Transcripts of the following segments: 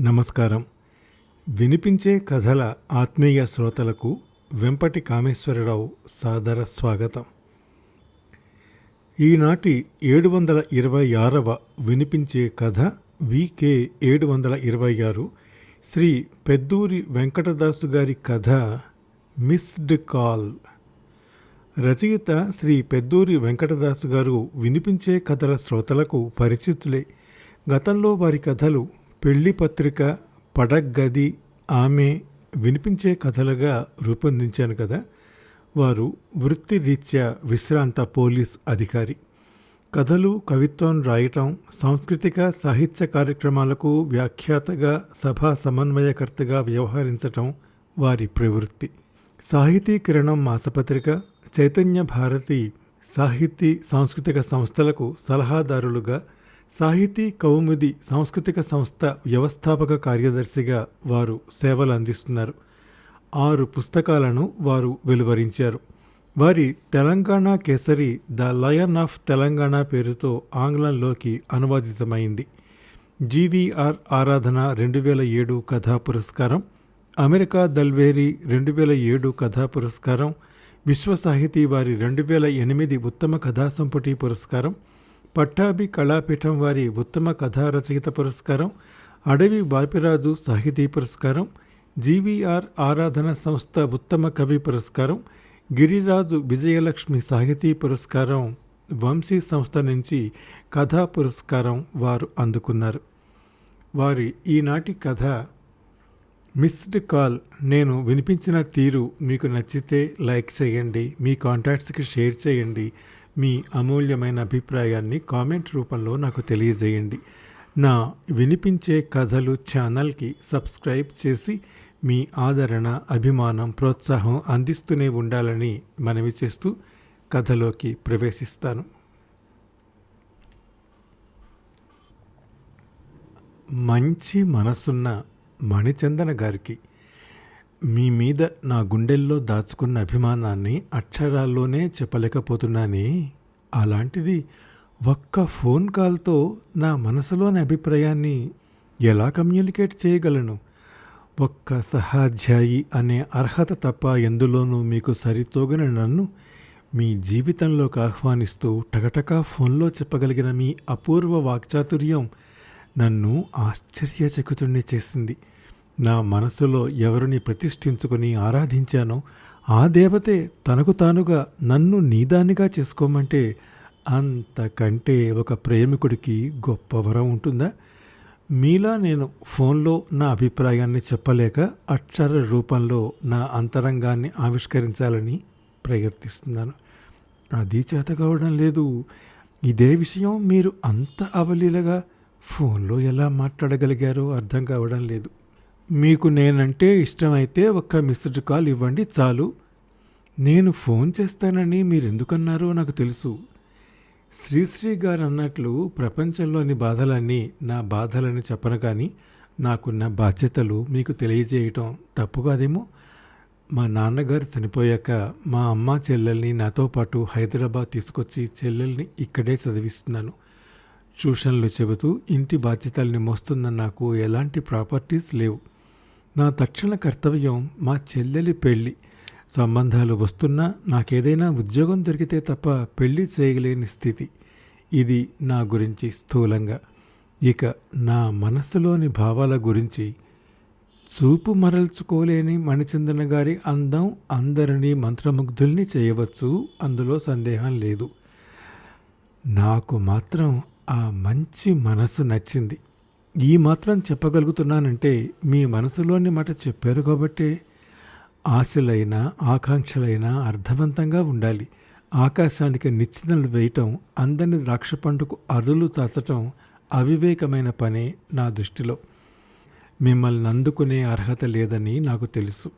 నమస్కారం. వినిపించే కథల ఆత్మీయ శ్రోతలకు వెంపటి కామేశ్వరరావు సాదర స్వాగతం. ఈనాటి ఏడు వందల ఇరవై ఆరవ వినిపించే కథ వికే ఏడు వందల ఇరవై ఆరు శ్రీ పెద్దూరి వెంకటదాసు గారి కథ మిస్డ్ కాల్. రచయిత శ్రీ పెద్దూరి వెంకటదాసు గారు వినిపించే కథల శ్రోతలకు పరిచితులే. గతంలో వారి కథలు పెళ్ళి పత్రిక పడగ్గది ఆమె వినిపించే కథలుగా రూపొందించాను కదా. వారు వృత్తిరీత్యా విశ్రాంత పోలీస్ అధికారి. కథలు కవిత్వం రాయటం సాంస్కృతిక సాహిత్య కార్యక్రమాలకు వ్యాఖ్యాతగా సభా సమన్వయకర్తగా వ్యవహరించటం వారి ప్రవృత్తి. సాహితీ కిరణం మాసపత్రిక చైతన్య భారతి సాహితీ సాంస్కృతిక సంస్థలకు సలహాదారులుగా సాహితీ కౌముది సాంస్కృతిక సంస్థ వ్యవస్థాపక కార్యదర్శిగా వారు సేవలు అందిస్తున్నారు. ఆరు పుస్తకాలను వారు వెలువరించారు. వారి Telangana Kesari the lion of Telangana పేరుతో ఆంగ్లంలోకి అనువాదితమైంది. జీవీఆర్ ఆరాధన రెండు వేల ఏడు కథా పురస్కారం అమెరికా దల్వేరి రెండు వేల ఏడు కథా పురస్కారం విశ్వ సాహితీ వారి రెండు వేల ఎనిమిది ఉత్తమ కథా సంపుటి పురస్కారం పట్టాభి కళాపీఠం వారి ఉత్తమ కథా రచయిత పురస్కారం అడవి బాపిరాజు సాహితీ పురస్కారం జీవీఆర్ ఆరాధన సంస్థ ఉత్తమ కవి పురస్కారం గిరిరాజు విజయలక్ష్మి సాహితీ పురస్కారం వంశీ సంస్థ నుంచి కథా పురస్కారం వారు అందుకున్నారు. వారి ఈనాటి కథ మిస్డ్ కాల్ నేను వినిపించిన తీరు మీకు నచ్చితే లైక్ చేయండి మీ కాంటాక్ట్స్కి షేర్ చేయండి మీ అమూల్యమైన అభిప్రాయాన్ని కామెంట్ రూపంలో నాకు తెలియజేయండి. నా వినిపించే కథలు ఛానల్కి సబ్స్క్రైబ్ చేసి మీ ఆదరణ అభిమానం ప్రోత్సాహం అందిస్తూనే ఉండాలని మనవి చేస్తూ కథలోకి ప్రవేశిస్తాను. మంచి మనసున్న మణిచందన గారికి మీ మీద నా గుండెల్లో దాచుకున్న అభిమానాన్ని అక్షరాల్లోనే చెప్పలేకపోతున్నానే? అలాంటిది ఒక్క ఫోన్ కాల్తో నా మనసులోని అభిప్రాయాన్ని ఎలా కమ్యూనికేట్ చేయగలను? ఒక్క సహాధ్యాయి అనే అర్హత తప్ప ఎందులోనూ మీకు సరితోగిన నన్ను మీ జీవితంలోకి ఆహ్వానిస్తూ టకటకా ఫోన్లో చెప్పగలిగిన మీ అపూర్వ వాక్చాతుర్యం నన్ను ఆశ్చర్యచకితుణ్ణి చేసింది. నా మనసులో ఎవరిని ప్రతిష్ఠించుకుని ఆరాధించానో ఆ దేవతే తనకు తానుగా నన్ను నీదానిగా చేసుకోమంటే అంతకంటే ఒక ప్రేమికుడికి గొప్ప వరం ఉంటుందా? మీలా నేను ఫోన్లో నా అభిప్రాయాన్ని చెప్పలేక అక్షర రూపంలో నా అంతరంగాన్ని ఆవిష్కరించాలని ప్రయత్నిస్తున్నాను. అది చేత కావడం లేదు. ఇదే విషయం మీరు అంత అవలీలగా ఫోన్లో ఎలా మాట్లాడగలిగారో అర్థం కావడం లేదు. మీకు నేనంటే ఇష్టమైతే ఒక్క మిస్డ్ కాల్ ఇవ్వండి చాలు. నేను ఫోన్ చేస్తానని మీరు ఎందుకన్నారో నాకు తెలుసు. శ్రీశ్రీ గారు అన్నట్లు ప్రపంచంలోని బాధలన్నీ నా బాధలని చెప్పను కానీ నాకున్న బాధ్యతలు మీకు తెలియజేయటం తప్పు కాదేమో? మా నాన్నగారు చనిపోయాక మా అమ్మ చెల్లెల్ని నాతో పాటు హైదరాబాద్ తీసుకొచ్చి చెల్లెల్ని ఇక్కడే చదివిస్తున్నాను. ట్యూషన్లు చెబుతూ ఇంటి బాధ్యతల్ని మోస్తున్న నాకు ఎలాంటి ప్రాపర్టీస్ లేవు. నా తక్షణ కర్తవ్యం మా చెల్లెలి పెళ్ళి. సంబంధాలు వస్తున్నా నాకేదైనా ఉద్యోగం దొరికితే తప్ప పెళ్ళి చేయలేని స్థితి. ఇది నా గురించి స్థూలంగా. ఇక నా మనస్సులోని భావాల గురించి చూపు మరల్చుకోలేని మణిచందన గారి అందం అందరినీ మంత్రముగ్ధుల్ని చేయవచ్చు అందులో సందేహం లేదు. నాకు మాత్రం ఆ మంచి మనసు నచ్చింది. ఈ మాత్రం చెప్పగలుగుతున్నానంటే మీ మనసులోని మాట చెప్పారు కాబట్టే ఆశలైనా ఆకాంక్షలైనా అర్థవంతంగా ఉండాలి. ఆకాశానికి నిచ్చెనలు వేయటం అందరిని ద్రాక్ష పండుకు అరులు చాచటం అవివేకమైన పనే నా దృష్టిలో. మిమ్మల్ని అందుకునే అర్హత లేదని నాకు తెలుసు.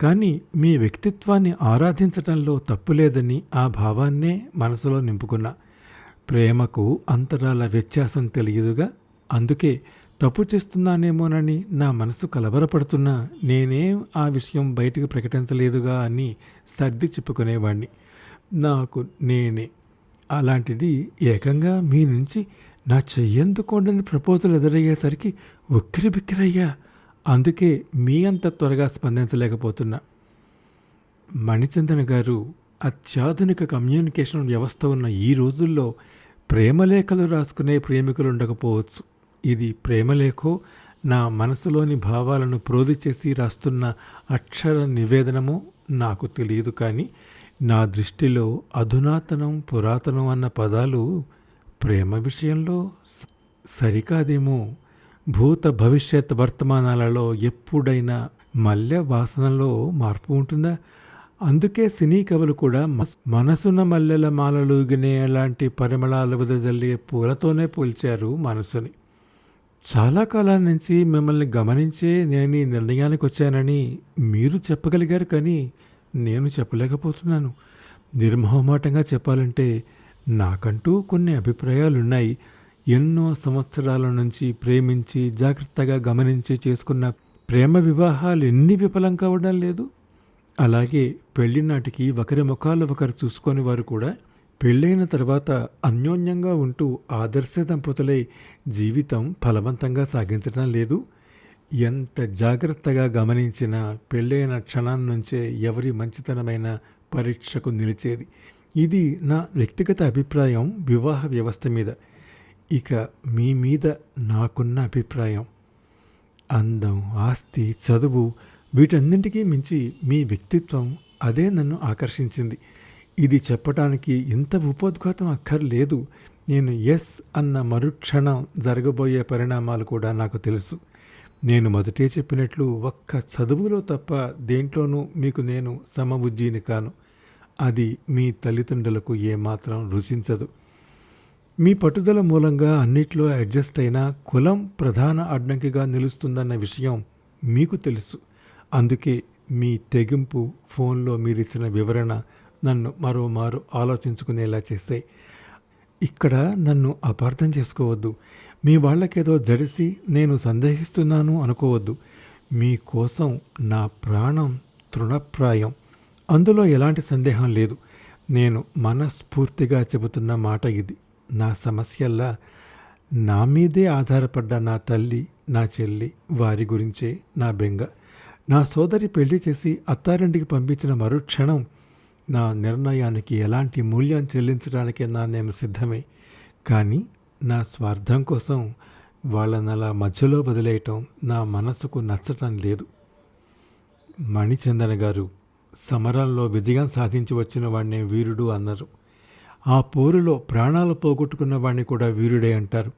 కానీ మీ వ్యక్తిత్వాన్ని ఆరాధించటంలో తప్పు లేదని ఆ భావాన్నే మనసులో నింపుకున్నా. ప్రేమకు అంతరాల వ్యత్యాసం తెలియదుగా. అందుకే తప్పు చేస్తున్నానేమోనని నా మనసు కలవరపడుతున్నా నేనేం ఆ విషయం బయటకు ప్రకటించలేదుగా అని సర్ది చెప్పుకునేవాణ్ణి. నాకు నేనే. అలాంటిది ఏకంగా మీ నుంచి నా చెయ్యందుకోండని ప్రపోజల్ ఎదురయ్యేసరికి ఉక్కిరి బిక్కిరయ్యా అందుకే మీ అంత త్వరగా స్పందించలేకపోతున్నా. మణిచందన్ గారు అత్యాధునిక కమ్యూనికేషన్ వ్యవస్థ ఉన్న ఈ రోజుల్లో ప్రేమలేఖలు రాసుకునే ప్రేమికులు ఉండకపోవచ్చు ఇది ప్రేమలేఖో నా మనసులోని భావాలను ప్రోధి చేసి రాస్తున్న అక్షర నివేదనము నాకు తెలియదు కానీ నా దృష్టిలో అధునాతనం పురాతనం అన్న పదాలు ప్రేమ విషయంలో సరికాదేమో. భూత భవిష్యత్ వర్తమానాలలో ఎప్పుడైనా మల్లె వాసనలో మార్పు ఉంటుందా? అందుకే సినీ కవులు కూడా మస్- మనసున మల్లెల మాలలుగినే అలాంటి పరిమళాలు వెదజల్లే పూలతోనే పోల్చారు మనసుని. చాలా కాలం నుంచి మిమ్మల్ని గమనించే నేను ఈ నిర్ణయానికి వచ్చానని మీరు చెప్పగలిగారు కానీ నేను చెప్పలేకపోతున్నాను. నిర్మోహమాటంగా చెప్పాలంటే నాకంటూ కొన్ని అభిప్రాయాలు ఉన్నాయి ఎన్నో సంవత్సరాల నుంచి ప్రేమించి జాగ్రత్తగా గమనించి చేసుకున్న ప్రేమ వివాహాలు ఎన్ని విఫలం కావడం లేదు. అలాగే పెళ్ళి నాటికి ఒకరి ముఖాలు ఒకరు చూసుకొని వారు కూడా పెళ్ళైన తర్వాత అన్యోన్యంగా ఉంటూ ఆదర్శ దంపతులై జీవితం ఫలవంతంగా సాగించడం లేదు. ఎంత జాగ్రత్తగా గమనించినా పెళ్ళైన క్షణం నుంచే ఎవరి మంచితనమైన పరీక్షకు నిలిచేది. ఇది నా వ్యక్తిగత అభిప్రాయం వివాహ వ్యవస్థ మీద. ఇక మీ మీద నాకున్న అభిప్రాయం. అందం ఆస్తి చదువు వీటన్నింటికీ మించి మీ వ్యక్తిత్వం అదే నన్ను ఆకర్షించింది. ఇది చెప్పటానికి ఇంత ఉపోద్ఘాతం అక్కర్లేదు. నేను ఎస్ అన్న మరుక్షణం జరగబోయే పరిణామాలు కూడా నాకు తెలుసు. నేను మొదటే చెప్పినట్లు ఒక్క చదువులో తప్ప దేంట్లోనూ మీకు నేను సమబుజ్జీని కాను. అది మీ తల్లిదండ్రులకు ఏమాత్రం రుచించదు. మీ పట్టుదల మూలంగా అన్నిట్లో అడ్జస్ట్ అయినా కులం ప్రధాన అడ్డంకిగా నిలుస్తుందన్న విషయం మీకు తెలుసు. అందుకే మీ తెగింపు ఫోన్లో మీరిచ్చిన వివరణ నన్ను మరోమారు ఆలోచించుకునేలా చేశాయి. ఇక్కడ నన్ను అపార్థం చేసుకోవద్దు. మీ వాళ్ళకేదో జడిసి నేను సందేహిస్తున్నాను అనుకోవద్దు. మీకోసం నా ప్రాణం తృణప్రాయం. అందులో ఎలాంటి సందేహం లేదు. నేను మనస్ఫూర్తిగా చెబుతున్న మాట ఇది. నా సమస్యల్లా నా మీదే ఆధారపడ్డ నా తల్లి నా చెల్లి వారి గురించే నా బెంగ. నా సోదరి పెళ్ళి చేసి అత్తారింటికి పంపించిన మరుక్షణం నా నిర్ణయానికి ఎలాంటి మూల్యం చెల్లించడానికైనా నేను సిద్ధమే. కానీ నా స్వార్థం కోసం వాళ్ళని అలా మధ్యలో వదిలేయటం నా మనసుకు నచ్చటం లేదు. మణిచందన గారు సమరంలో విజయం సాధించి వచ్చిన వాడినే వీరుడు అన్నారు. ఆ పోరులో ప్రాణాలు పోగొట్టుకున్న వాడిని కూడా వీరుడే అంటారు.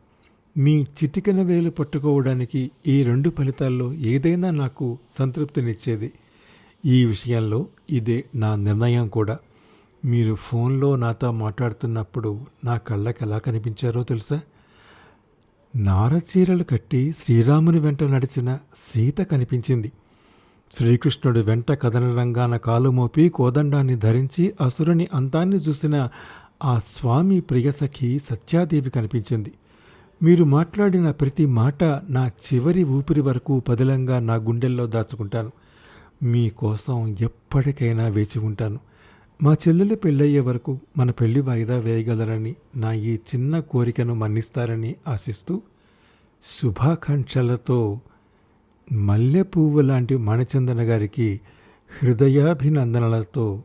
మీ చిటికెన వేలు పట్టుకోవడానికి ఈ రెండు ఫలితాల్లో ఏదైనా నాకు సంతృప్తినిచ్చేది. ఈ విషయంలో ఇదే నా నిర్ణయం కూడా. మీరు ఫోన్లో నాతో మాట్లాడుతున్నప్పుడు నా కళ్ళకి ఎలా కనిపించారో తెలుసా? నారచీరలు కట్టి శ్రీరాముని వెంట నడిచిన సీత కనిపించింది. శ్రీకృష్ణుడు వెంట కథన రంగాన కాలు మోపి కోదండాన్ని ధరించి అసురుని అంతాన్ని చూసిన ఆ స్వామి ప్రియసఖి సత్యాదేవి కనిపించింది. మీరు మాట్లాడిన ప్రతి మాట నా చివరి ఊపిరి వరకు పదిలంగా నా గుండెల్లో దాచుకుంటాను. మీకోసం ఎప్పటికైనా వేచి ఉంటాను. మా చెల్లెలు పెళ్ళయ్యే వరకు మన పెళ్ళి వాయిదా వేయగలరని నా ఈ చిన్న కోరికను మన్నిస్తారని ఆశిస్తూ శుభాకాంక్షలతో మల్లె పువ్వు లాంటి మణిచందన గారికి హృదయాభినందనలతో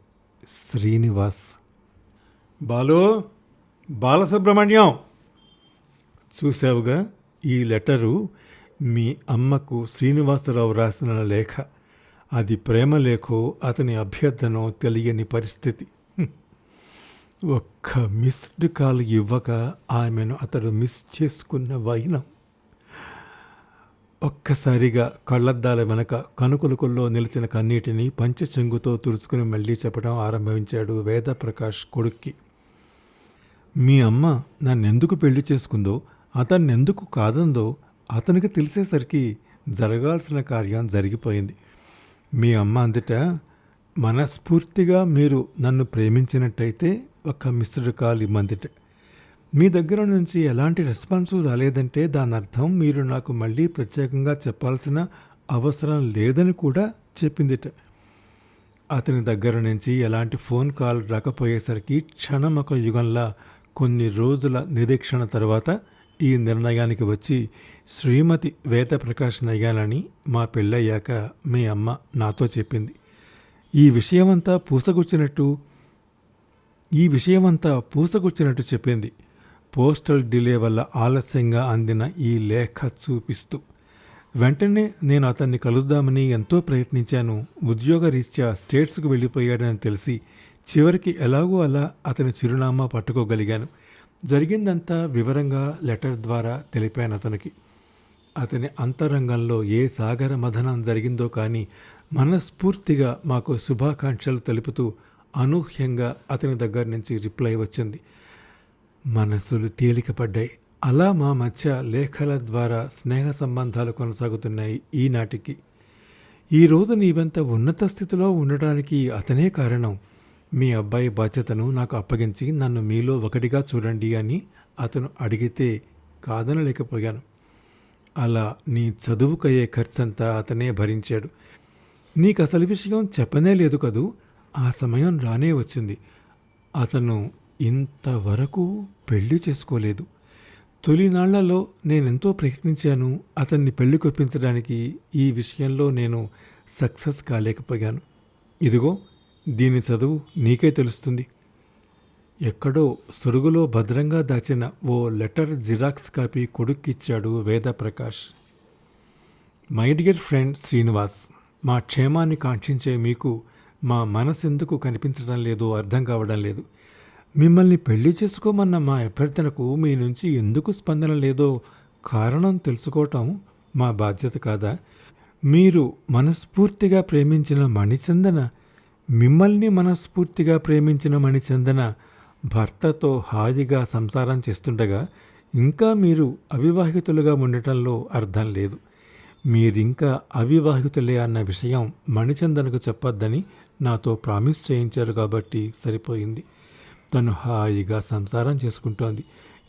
శ్రీనివాస్. బాలు బాలసుబ్రహ్మణ్యం! చూసావుగా ఈ లెటరు మీ అమ్మకు శ్రీనివాసరావు రాసిన లేఖ. అది ప్రేమ లేఖో అతని అభ్యర్థనో తెలియని పరిస్థితి. ఒక్క మిస్డ్ కాల్ ఇవ్వక ఆమెను అతడు మిస్ చేసుకున్న వైనం. ఒక్కసారిగా కళ్ళద్దాల వెనక కనుకొలుకుల్లో నిలిచిన కన్నీటిని పంచచెంగుతో తుడుచుకుని మళ్ళీ చెప్పడం ఆరంభించాడు వేదప్రకాష్ కొడుక్కి. మీ అమ్మ నన్నెందుకు పెళ్ళి చేసుకుందో అతన్నెందుకు కాదందో అతనికి తెలిసేసరికి జరగాల్సిన కార్యం జరిగిపోయింది. మీ అమ్మ అందుట మనస్ఫూర్తిగా మీరు నన్ను ప్రేమించినట్టయితే ఒక మిస్డ్ కాల్ ఇమ్మందిట. మీ దగ్గర నుంచి ఎలాంటి రెస్పాన్స్ రాలేదంటే దాని అర్థం మీరు నాకు మళ్ళీ ప్రత్యేకంగా చెప్పాల్సిన అవసరం లేదని కూడా చెప్పిందిట. అతని దగ్గర నుంచి ఎలాంటి ఫోన్ కాల్ రాకపోయేసరికి క్షణం ఒక యుగంలా కొన్ని రోజుల నిరీక్షణ తర్వాత ఈ నిర్ణయానికి వచ్చి శ్రీమతి వేదప్రకాష్ అయ్యాలని మా పెళ్ళయ్యాక మీ అమ్మ నాతో చెప్పింది. ఈ విషయమంతా పూసగుచ్చినట్టు ఈ విషయమంతా పూసగుచ్చినట్టు చెప్పింది. పోస్టల్ డిలే వల్ల ఆలస్యంగా అందిన ఈ లేఖ చూపిస్తూ. వెంటనే నేను అతన్ని కలుద్దామని ఎంతో ప్రయత్నించాను. ఉద్యోగరీత్యా స్టేట్స్కు వెళ్ళిపోయాడని తెలిసి చివరికి ఎలాగో అలా అతని చిరునామా పట్టుకోగలిగాను. జరిగిందంతా వివరంగా లెటర్ ద్వారా తెలిపాను అతనికి. అతని అంతరంగంలో ఏ సాగర మథనం జరిగిందో కానీ మనస్ఫూర్తిగా మాకు శుభాకాంక్షలు తెలుపుతూ అనూహ్యంగా అతని దగ్గర నుంచి రిప్లై వచ్చింది. మనస్సులు తేలికపడ్డాయి. అలా మా మధ్య లేఖల ద్వారా స్నేహ సంబంధాలు కొనసాగుతున్నాయి ఈనాటికి ఈ రోజు నీవంత ఉన్నత స్థితిలో ఉండడానికి అతనే కారణం. మీ అబ్బాయి బాధ్యతను నాకు అప్పగించి నన్ను మీలో ఒకటిగా చూడండి అని అతను అడిగితే కాదనలేకపోయాను. అలా నీ చదువుకయ్యే ఖర్చంతా అతనే భరించాడు. నీకు అసలు విషయం చెప్పనే లేదు కదూ. ఆ సమయం రానే వచ్చింది. అతను ఇంతవరకు పెళ్ళి చేసుకోలేదు. తొలినాళ్ళలో నేనెంతో ప్రయత్నించాను అతన్ని పెళ్ళి కొప్పించడానికి. ఈ విషయంలో నేను సక్సెస్ కాలేకపోయాను. ఇదిగో దీని చదువు నీకే తెలుస్తుంది. ఎక్కడో సొరుగులో భద్రంగా దాచిన ఓ letter xerox copy కొడుక్కిచ్చాడు Vedaprakash. My dear friend Srinivas మా క్షేమాన్ని కాంక్షించే మీకు మా మనసెందుకు కనిపించడం లేదో అర్థం కావడం లేదు. మిమ్మల్ని పెళ్ళి చేసుకోమన్న మా అభ్యర్థనకు మీ నుంచి ఎందుకు స్పందన లేదో కారణం తెలుసుకోవటం మా బాధ్యత కాదా? మీరు మనస్ఫూర్తిగా ప్రేమించిన మణిచందన మిమ్మల్ని మనస్ఫూర్తిగా ప్రేమించిన మణిచందన భర్తతో హాయిగా సంసారం చేస్తుండగా ఇంకా మీరు అవివాహితులుగా ఉండటంలో అర్థం లేదు. మీరింకా అవివాహితులే అన్న విషయం మణిచందనకు చెప్పొద్దని నాతో ప్రామిస్ చేయించారు కాబట్టి సరిపోయింది. తను హాయిగా సంసారం చేసుకుంటోంది.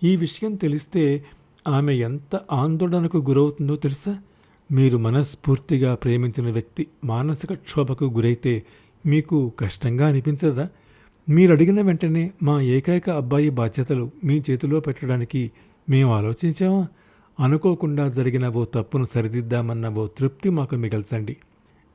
ఈ విషయం తెలిస్తే ఆమె ఎంత ఆందోళనకు గురవుతుందో తెలుసా? మీరు మనస్ఫూర్తిగా ప్రేమించిన వ్యక్తి మానసిక క్షోభకు గురైతే మీకు కష్టంగా అనిపించదా? మీరు అడిగిన వెంటనే మా ఏకైక అబ్బాయి బాధ్యతలు మీ చేతిలో పెట్టడానికి మేము ఆలోచించామా? అనుకోకుండా జరిగిన ఓ తప్పును సరిదిద్దామన్న ఓ తృప్తి మాకు మిగల్చండి.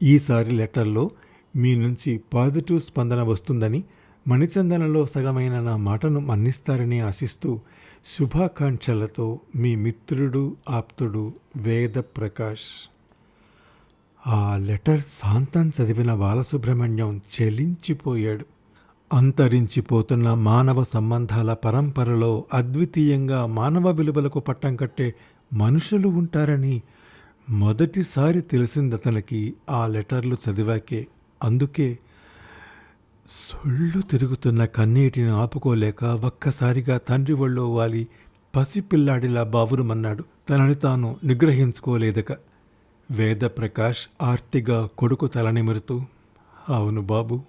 ఈసారి లెటర్లో మీ నుంచి పాజిటివ్ స్పందన వస్తుందని మణిచందనలో సగమైన నా మాటను మన్నిస్తారని ఆశిస్తూ శుభాకాంక్షలతో మీ మిత్రుడు ఆప్తుడు వేద ప్రకాష్ ఆ లెటర్ శాంతం చదివిన బాలసుబ్రహ్మణ్యం చెలించిపోయాడు. అంతరించిపోతున్న మానవ సంబంధాల పరంపరలో అద్వితీయంగా మానవ విలువలకు పట్టం కట్టే మనుషులు ఉంటారని మొదటిసారి తెలిసింది అతనికి ఆ లెటర్లు చదివాకే. అందుకే సొళ్ళు తిరుగుతున్న కన్నీటిని ఆపుకోలేక ఒక్కసారిగా తండ్రి ఒళ్ళో వాలి పసిపిల్లాడిలా బావురుమన్నాడు. తనని తాను నిగ్రహించుకోలేదక. వేదప్రకాష్ ఆర్తిగా కొడుకు తలనిమురుతూ అవును బాబు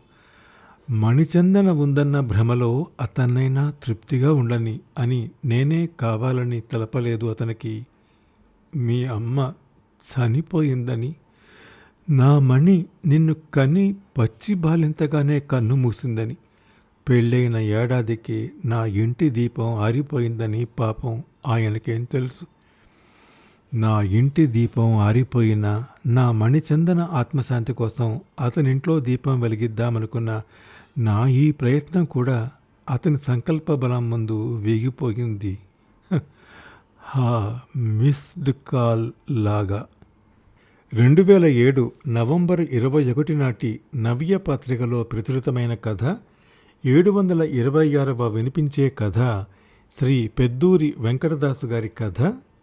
మణిచందన ఉందన్న భ్రమలో అతన్నైనా తృప్తిగా ఉండని అని నేనే కావాలని తెలపలేదు అతనికి. మీ అమ్మ చనిపోయిందని. నా మణి నిన్ను కని పచ్చి బాలింతగానే కన్ను మూసిందని. పెళ్ళైన ఏడాదికి నా ఇంటి దీపం ఆరిపోయిందని పాపం ఆయనకేం తెలుసు? నా ఇంటి దీపం ఆరిపోయిన నా మణిచందన ఆత్మశాంతి కోసం అతనింట్లో దీపం వెలిగిద్దామనుకున్న నా ఈ ప్రయత్నం కూడా అతని సంకల్ప బలం ముందు వేగిపోయింది. హా మిస్డ్ కాల్ లాగా. రెండు వేల ఏడు నవంబర్ ఇరవై ఒకటి నాటి నవ్య పత్రికలో ప్రచురితమైన కథ ఏడు వందల ఇరవై ఆరవ వినిపించే కథ శ్రీ పెద్దూరి వెంకటదాసు గారి కథ